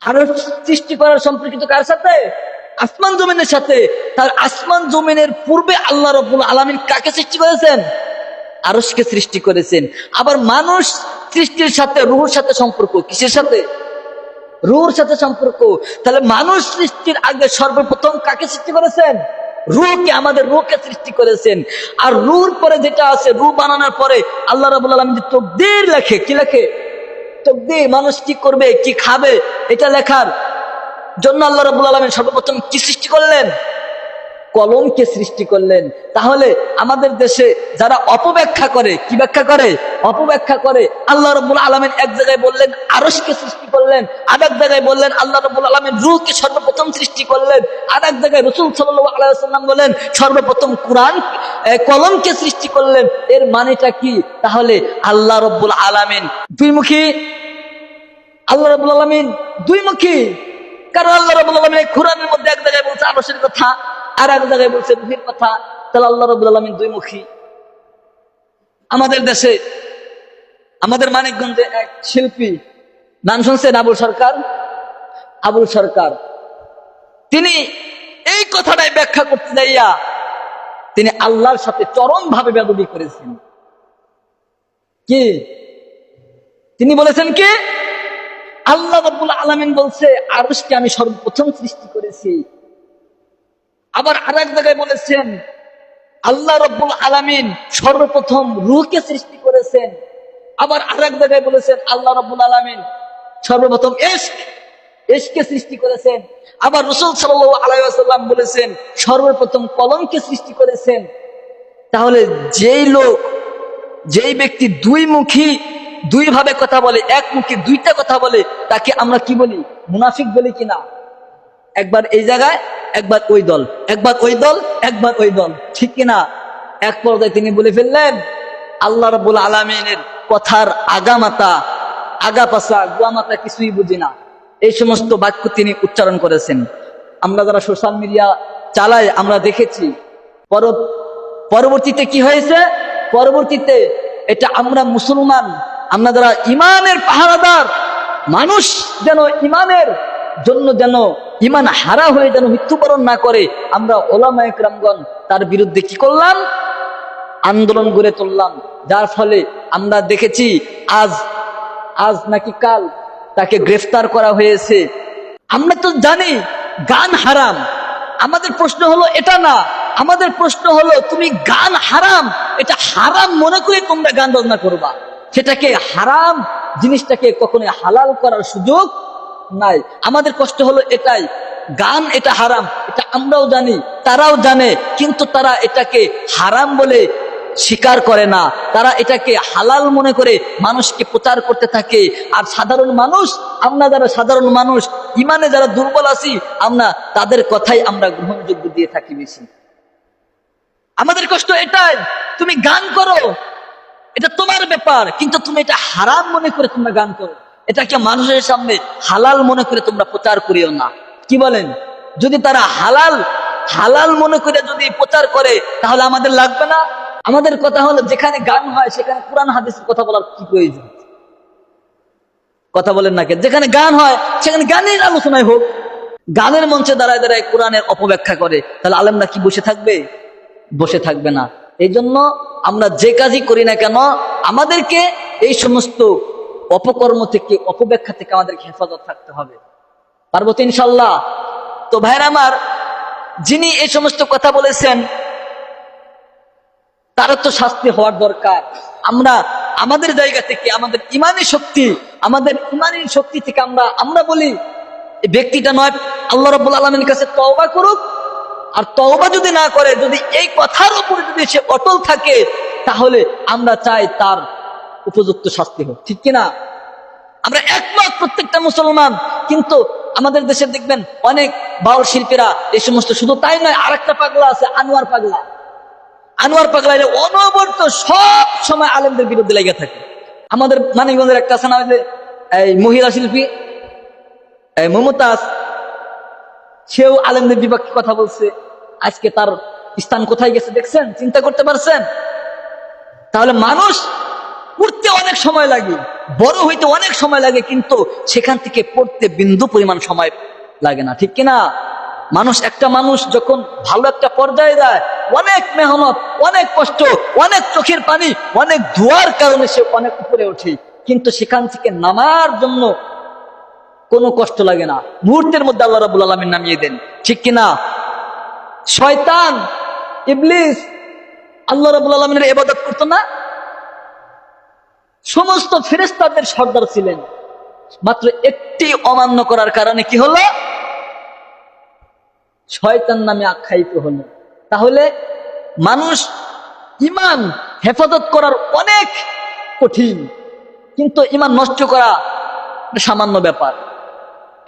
আরও সৃষ্টি করার সম্পর্কিত কার সাথে? আসমান জমিনের সাথে। তার আসমান জমিনের পূর্বে আল্লাহ রব্বুল আলমিন কাকে সৃষ্টি করেছেন? আরসকে সৃষ্টি করেছেন। আবার মানুষ সৃষ্টির সাথে, রুহুর সাথে সম্পর্ক কিসের সাথে? রুহুর সাথে সম্পর্ক। তাহলে মানুষ সৃষ্টির আগে সর্বপ্রথম কাকে সৃষ্টি করেছেন? রুহকে, আমাদের রুহকে সৃষ্টি করেছেন। আর রুর পরে যেটা আছে রু বানানোর পরে আল্লাহ রাবুল আলম যে তকদির লেখে, কি লেখে? তকদির, মানুষ কি করবে, কি খাবে, এটা লেখার জন্য আল্লাহ রাবুল আলমেন সর্বপ্রথম কি সৃষ্টি করলেন? কলমকে সৃষ্টি করলেন। তাহলে আমাদের দেশে যারা অপব্যাখ্যা করে, কি ব্যাখ্যা করে? অপব্যাখ্যা করে। আল্লাহ রব্বুল আলমেন এক জায়গায় বললেন আরসকে সৃষ্টি করলেন। আর এক জায়গায় বললেন, আল্লাহ রব্বুল আলমেন রুহকে সর্বপ্রথম সৃষ্টি করলেন। আর এক জায়গায় রসুল সাল্লাহ আলাইসাল্লাম বলেন, সর্বপ্রথম কোরআন কলমকে সৃষ্টি করলেন, এর মানেটা কি? তাহলে আল্লাহ রব্বুল আলমিন দুইমুখী আল্লাহ রব্বুল আলমিন দুইমুখী কারণ আল্লাহ রব্বুল আলমিন কোরআনের মধ্যে এক জায়গায় বলছে আরসের কথা, আর এক জায়গায় বলছে রুহির কথা। তাহলে আল্লাহ রব্বুল আলমিন দুইমুখী আমাদের দেশে, আমাদের মানিকগঞ্জে এক শিল্পী, নাম শুনছেন আবুল সরকার? আবুল সরকার। তিনি এই কথাটাই ব্যাখ্যা করতে যাইয়া তিনি আল্লাহর সাথে চরম ভাবে বেদবি করেছেন। কি? তিনি বলেছেন কি? আল্লাহ রব্বুল আলমিন বলছে আরসকে আমি সর্বপ্রথম সৃষ্টি করেছি। আবার আর এক জায়গায় বলেছেন, আল্লাহ রব্বুল আলামিন সর্বপ্রথম রুহকে সৃষ্টি করেছেন। আবার আর এক জায়গায় বলেছেন, আল্লাহ রব্বুল আলামিন সর্বপ্রথম এশক এশকে সৃষ্টি করেছেন। আবার রসুল সাল্লাহ আলাইসাল্লাম বলেছেন, সর্বপ্রথম কলমকে সৃষ্টি করেছেন। তাহলে যেই লোক, যেই ব্যক্তি দুই মুখী দুই ভাবে কথা বলে, এক মুখে দুইটা কথা বলে, তাকে আমরা কি বলি? মুনাফিক বলি কিনা একবার এই জায়গায়, একবার ওই দল, একবার ওই দল, একবার ওই দল। ঠিক কিনা এক পর্যায়ে তিনি বলে ফেললেন, আল্লাহ রবুল আলমিনের কথার আগামাতা আগা পাশা গুয়ামাতা কিছুই বুঝি না। এই সমস্ত বাক্য তিনি উচ্চারণ করেছেন। আমরা যারা সোশ্যাল মিডিয়া চালাই আমরা দেখেছি, পর- পরবর্তীতে কি হয়েছে? পরবর্তীতে এটা আমরা মুসলমান, আমরা যারা ইমানের পাহারাদার, মানুষ যেন ইমানের জন্য যেন ইমান হারা হয়ে যেন মৃত্যুবরণ না করে, আমরা ওলামায়ক রামগণ তার বিরুদ্ধে কি করলাম? আন্দোলন গড়ে তুললাম। যার ফলে আমরা দেখেছি, আজ আজ নাকি কাল তাকে গ্রেফতার করা হয়েছে। আমরা তো জানি গান হারাম। আমাদের প্রশ্ন হলো, এটা না। আমাদের প্রশ্ন হলো, তুমি গান হারাম? এটা হারাম মনে করে তোমরা গান বাজনা করবা। সেটাকে হারাম জিনিসটাকে কখনোই হালাল করার সুযোগ নাই। আমাদের কষ্ট হলো এটাই, গান এটা হারাম, এটা আমরাও জানি, তারাও জানে, কিন্তু তারা এটাকে হারাম বলে স্বীকার করে না। তারা এটাকে হালাল মনে করে মানুষকে প্রচার করতে থাকে। আর সাধারণ মানুষ, আমরা যারা সাধারণ মানুষ ইমানে যারা দুর্বল আছি, আমরা তাদের কথাই আমরা গ্রহণযোগ্য দিয়ে থাকি বেশি। আমাদের কষ্ট এটাই, তুমি গান করো, এটা তোমার ব্যাপার, কিন্তু তুমি এটা হারাম মনে করে তোমরা গান করো। এটাকে মানুষের সামনে হালাল মনে করে তোমরা প্রচার করিও না। কি বলেন? যদি তারা হালাল হালাল মনে করে যদি প্রচার করে, তাহলে আমাদের লাগবে না? আমাদের কথা হলো, যেখানে গান হয়, সেখানে কোরআন, হাদিসের কথা বলার কি প্রয়োজন? কথা বলেন না যেখানে গান হয়, সেখানে গানের আলোচনায় হোক। গানের মঞ্চে দাঁড়ায় দাঁড়ায় কোরআনের অপব্যাখ্যা করে, তাহলে আলেমরা কি বসে থাকবে? বসে থাকবে না। এই জন্য আমরা যে কাজই করি না কেন, আমাদেরকে এই সমস্ত অপকর্ম থেকে, অপব্যাখ্যা থেকে আমাদেরকে হেফাজত থাকতে হবে। পারব তো ইনশাল্লাহ তো ভাইর আমার, যিনি এই সমস্ত কথা বলেছেন তার তো শাস্তি হওয়ার দরকার। আমরা আমাদের জায়গা থেকে, আমাদের ইমানি শক্তি, আমাদের ইমানি শক্তি থেকে আমরা আমরা বলি ব্যক্তিটা নয়, আল্লাহ রব্বুল আলমীর কাছে তওবা করুক। আর তওবা যদি না করে, যদি এই কথার উপরে যদি সে অটল থাকে, তাহলে আমরা চাই তার উপযুক্ত শাস্তি হোক। ঠিক কিনা? আমরা একমত প্রত্যেকটা মুসলমান, কিন্তু আমাদের দেশে দেখবেন অনেক বাউল শিল্পীরা এই সমস্ত শুধু তাই নয়, আরেকটা পাগলা আছে, আনোয়ার পাগলা। আনোয়ার পাগলা এরা অনবরত সব সময় আলেমদের বিরুদ্ধে লেগে থাকে। আমাদের মানিকগঞ্জের একটা আছে না এই মহিলা শিল্পী, এই মমতাজ, সেও আলেমদের বিপক্ষে কথা বলছে। আজকে তার স্থান কোথায় গেছে দেখছেন? চিন্তা করতে পারছেন? তাহলে মানুষ পড়তে অনেক সময় লাগে, বড় হইতে অনেক সময় লাগে, কিন্তু সেখান থেকে পড়তে বিন্দু পরিমাণ সময় লাগে না, ঠিক কিনা? মানুষ একটা মানুষ যখন ভালো একটা পর্যায়ে যায়, অনেক মেহনত, অনেক কষ্ট, অনেক চোখের পানি, অনেক ধোয়ার কারণে সে অনেক উপরে ওঠে। কিন্তু সেখান থেকে নামার জন্য কোনো কষ্ট লাগে না। মুহূর্তের মধ্যে আল্লাহ রাবুল আলমীর নামিয়ে দেন। ঠিক কিনা? শয়তান, ইবলিস, আল্লাহ রাবুল আলমিনের এবাদত করতো না? সমস্ত ফেরেস্তাদের সর্দার ছিলেন। মাত্র একটি অমান্য করার কারণে কি হলো? শয়তান নামে আখ্যায়িত হলো। তাহলে মানুষ ইমান হেফাজত করার অনেক কঠিন, কিন্তু ইমান নষ্ট করা সামান্য ব্যাপার।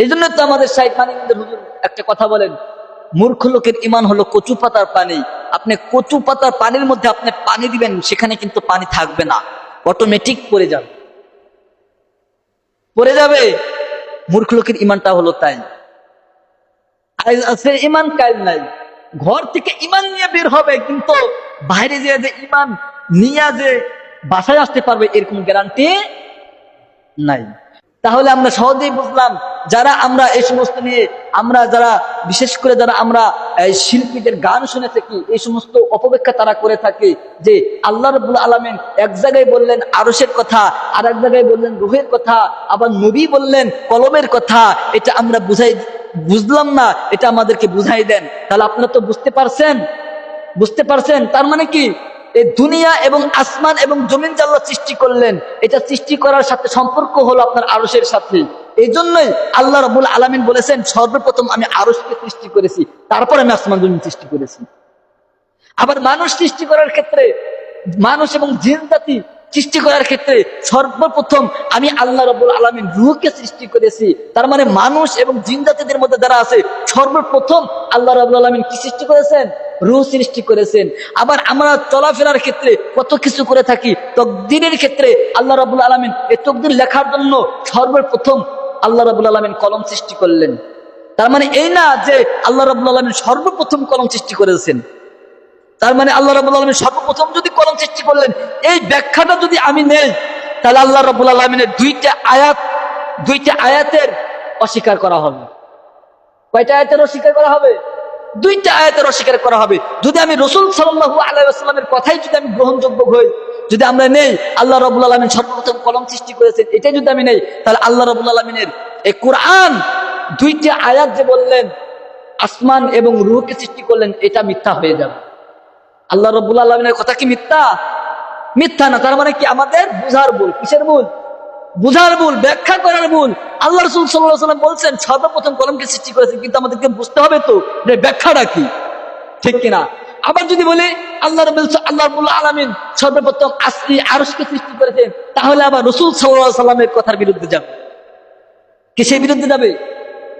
এই জন্য তো আমাদের সাহেব মানিকদের হুজুর একটা কথা বলেন, মূর্খ লোকের ইমান হলো কচু পাতার পানি। আপনি কচু পাতার পানির মধ্যে আপনি পানি দিবেন, সেখানে কিন্তু পানি থাকবে না। অটোমেটিক পড়ে যাবে। পড়ে যাবে। মূর্খ লোকের ইমানটা হলো তাই। আছে ইমান কাল নাই। ঘর থেকে ইমান নিয়ে বের হবে, কিন্তু বাইরে যে যে ইমান নিয়ে যে বাসায় আসতে পারবে, এরকম গ্যারান্টি নাই। তাহলে আমরা সহজেই বুঝলাম, যারা আমরা এই সমস্ত নিয়ে, আমরা যারা, বিশেষ করে যারা আমরা শিল্পীদের গান শুনে থাকি, এই সমস্ত অপব্যাখ্যা তারা করে থাকে, যে আল্লাহ রবুল আলমেন এক জায়গায় বললেন আরসের কথা আর এক জায়গায় বললেন রুহের কথা, আবার নবী বললেন কলমের কথা, এটা আমরা বুঝাই বুঝলাম না, এটা আমাদেরকে বুঝাই দেন। তাহলে আপনারা তো বুঝতে পারছেন? বুঝতে পারছেন? তার মানে কি? এই দুনিয়া এবং আসমান এবং জমিন জাল্লা সৃষ্টি করলেন, এটা সৃষ্টি করার সাথে সম্পর্ক হলো আপনার আরসের সাথে। এই জন্যই আল্লাহ রবুল আলমিন বলেছেন, সর্বপ্রথম আমি আরসকে সৃষ্টি করেছি, তারপর আমি আসমান জমিন সৃষ্টি করেছি। আবার মানুষ সৃষ্টি করার ক্ষেত্রে মানুষ এবং জিন জাতি সৃষ্টি করার ক্ষেত্রে সর্বপ্রথম আমি আল্লাহ রবুল আলমিন রুহকে সৃষ্টি করেছি। তার মানে মানুষ এবং জিন জাতিদের মধ্যে যারা আছে, সর্বপ্রথম আল্লাহ রবুল আলমিন কি সৃষ্টি করেছেন? রুহ সৃষ্টি করেছেন। আবার আমরা চলাফেরার ক্ষেত্রে কত কিছু করে থাকি তকদিনের ক্ষেত্রে আল্লাহ রবুল আলমিন এই তকদির লেখার জন্য সর্বপ্রথম আল্লাহ রবুল আলমিন কলম সৃষ্টি করলেন। তার মানে এই না যে আল্লাহ রবুল আলমিন সর্বপ্রথম কলম সৃষ্টি করেছেন। তার মানে আল্লাহ রাবুল আলমিন সর্বপ্রথম যদি কলম সৃষ্টি করলেন, এই ব্যাখ্যাটা যদি আমি নেই, তাহলে আল্লাহ রাবুল আলমিনের দুইটা আয়াত, দুইটা আয়াতের অস্বীকার করা হবে। কয়টা আয়াতের অস্বীকার করা হবে? দুইটা আয়াতের অস্বীকার করা হবে। যদি আমি রসুল সাল্লাহ আলাইসাল্লামের কথাই যদি আমি গ্রহণযোগ্য হই, যদি আমরা নেই, আল্লাহ রবুল আলমিন সর্বপ্রথম কলম সৃষ্টি করেছেন, এটাই যদি আমি নেই, তাহলে আল্লাহ রবুল আলমিনের এই কোরআন দুইটা আয়াত যে বললেন, আসমান এবং রুহকে সৃষ্টি করলেন, এটা মিথ্যা হয়ে যাবে। আল্লাহ রব্বুল আলমিনের কথা কি মিথ্যা? মিথ্যা না, তার মানে কি আমাদের বুঝার ভুল, কিসের ভুল? বুঝার ভুল, ব্যাখ্যা করার ভুল। আল্লাহ রসুল সাল্লাহ সাল্লাম বলছেন, সর্বপ্রথম কলমকে সৃষ্টি করেছেন কিন্তু আমাদেরকে বুঝতে হবে তো যে ব্যাখ্যাটা কি। ঠিক কিনা? আবার যদি বলি, আল্লাহ আল্লাহ রবুল্লাহ আলমিন সর্বপ্রথম আসি আরসকে সৃষ্টি করেছেন তাহলে আবার রসুল সাল্লাহ সাল্লামের কথার বিরুদ্ধে যাবে। কিসের বিরুদ্ধে যাবে?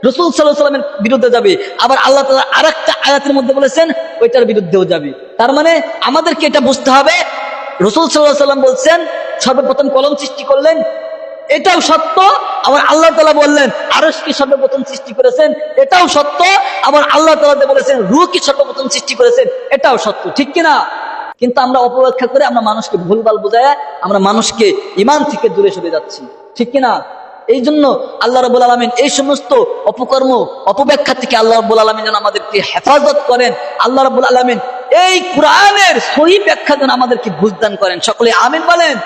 রসুল সাল্লাহ সাল্লামের বিরুদ্ধে যাবে। আবার আল্লাহ তালা আর একটা আয়াতের মধ্যে বলেছেন ওইটার বিরুদ্ধেও যাবে। তার মানে আমাদেরকে এটা বুঝতে হবে। রসুল সাল্লাহ সাল্লাম বলছেন, সর্বপ্রথম কলম সৃষ্টি করলেন। এটাও সত্য, আবার আল্লাহ তালা বললেন আরসকে সর্বপ্রথম সৃষ্টি করেছেন? এটাও সত্য, আবার আল্লাহ তালাতে বলেছেন রুহকে সর্বপ্রথম সৃষ্টি করেছেন? এটাও সত্য, ঠিক কিনা? কিন্তু আমরা অপব্যাখ্যা করে আমরা মানুষকে ভুলভাল বোঝায় আমরা মানুষকে ইমান থেকে দূরে সরে যাচ্ছি, ঠিক কিনা? এই জন্য আল্লাহ রবুল আলমিন এই সমস্ত অপকর্ম, অপব্যাখ্যা থেকে আল্লাহ রবুল আলমিন যেন আমাদেরকে হেফাজত করেন। আল্লাহ রবুল আলমিন এই কোরআনের সহি ব্যাখ্যা যেন আমাদেরকে বুঝদান করেন। সকলে আমিন বলেন।